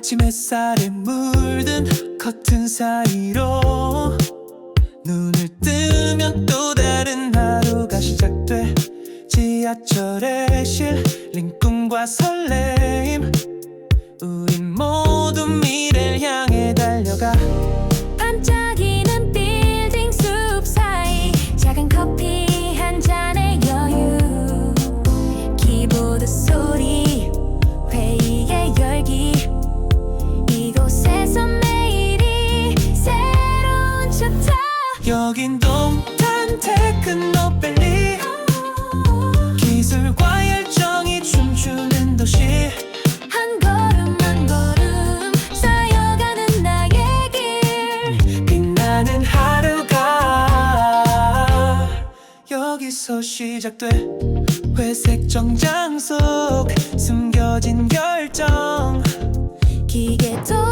아침 햇살에 물든 커튼 사이로 눈을 뜨면 또 다른 하루가 시작돼 지하철에 실린 꿈과 설레 여긴 동탄 테크노밸리. 기술과 열정이 춤추는 도시. 한 걸음 한 걸음 쌓여가는 나의 길. 빛나는 하루가 여기서 시작돼. 회색 정장 속 숨겨진 결정. 기계 돌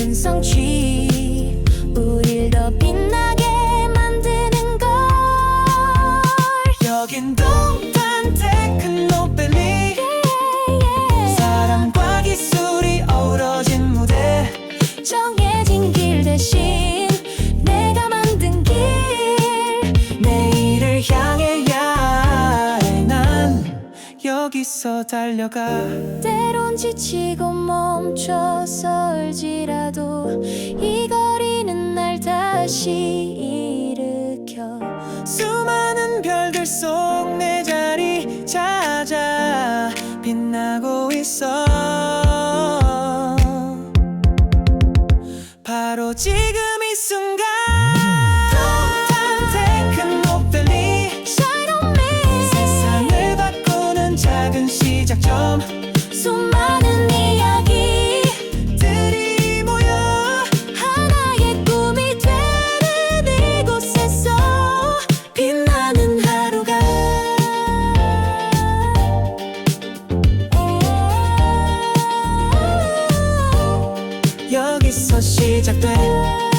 작은 성 여기서 달려가. 때론 지치고 멈춰서 울지라도 이 거리는 날 다시 일으켜. 수많은 별들 속 내 자리 찾아 빛나고 있어. 바로 지금 이 순간 수많은 이야기들이 모여 하나의 꿈이 되는 이곳에서 빛나는 하루가 여기서 시작돼.